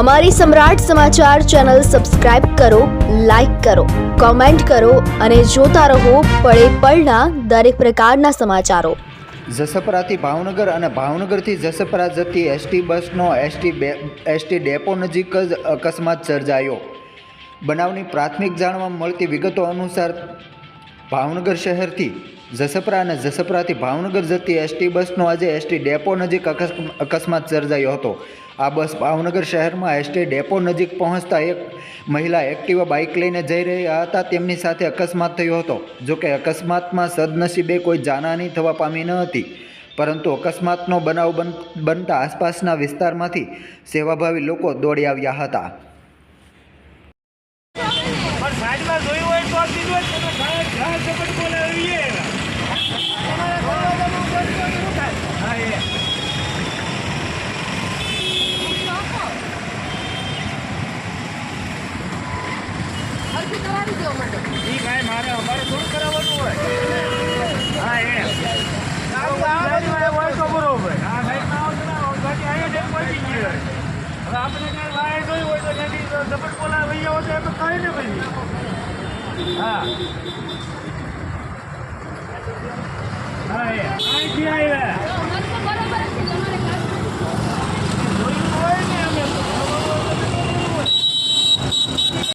અમારી Samrat Samachar channel subscribe કરો, like કરો, કોમેન્ટ કરો અને જોતા રહો પળે પળના દરેક પ્રકારના સમાચારો. જસપરાથી ભાવનગર અને ભાવનગરથી જસપરા જતી એસટી બસનો એસટી એસટી ડેપો નજીક જ અકસ્માત સર્જાયો. બનાવની પ્રાથમિક જાણવા મળતી વિગતો અનુસાર ભાવનગર શહેરથી જસપરા અને જસપરાથી ભાવનગર જતી એસટી બસનો આજે એસટી ડેપો નજીક અકસ્મ અકસ્માત સર્જાયો હતો. આ બસ ભાવનગર શહેરમાં એસટી ડેપો નજીક પહોંચતા એક મહિલા એક્ટિવા બાઇક લઈને જઈ રહ્યા હતા. તેમની સાથે અકસ્માત થયો હતો. જોકે અકસ્માતમાં સદનસીબે કોઈ જાનહાની થવા પામી ન હતી. પરંતુ અકસ્માતનો બનાવ બન, બનતા આસપાસના વિસ્તારમાંથી સેવાભાવી લોકો દોડી આવ્યા હતા. જોયું હોય તો જ દીધું હોય તમે ઘા ઘા ઝપટ બોલાવીએ હા એ ઈ કાંઈ મારે અમારે થોડું કરાવવાનું હોય. હા એ. સાઈડમાં હોય તો બરોબર આ સાઈડમાં આવો તો ના આવો. બાકી અહીંયા ડેમ પહોંચી હવે આપણે કાંઈ વાય જોયું હોય તો ત્યાંથી ઝપટ બોલાવી આવો તો એમ કહે ને પછી હા. હા એ. અહીંથી આવ્યા.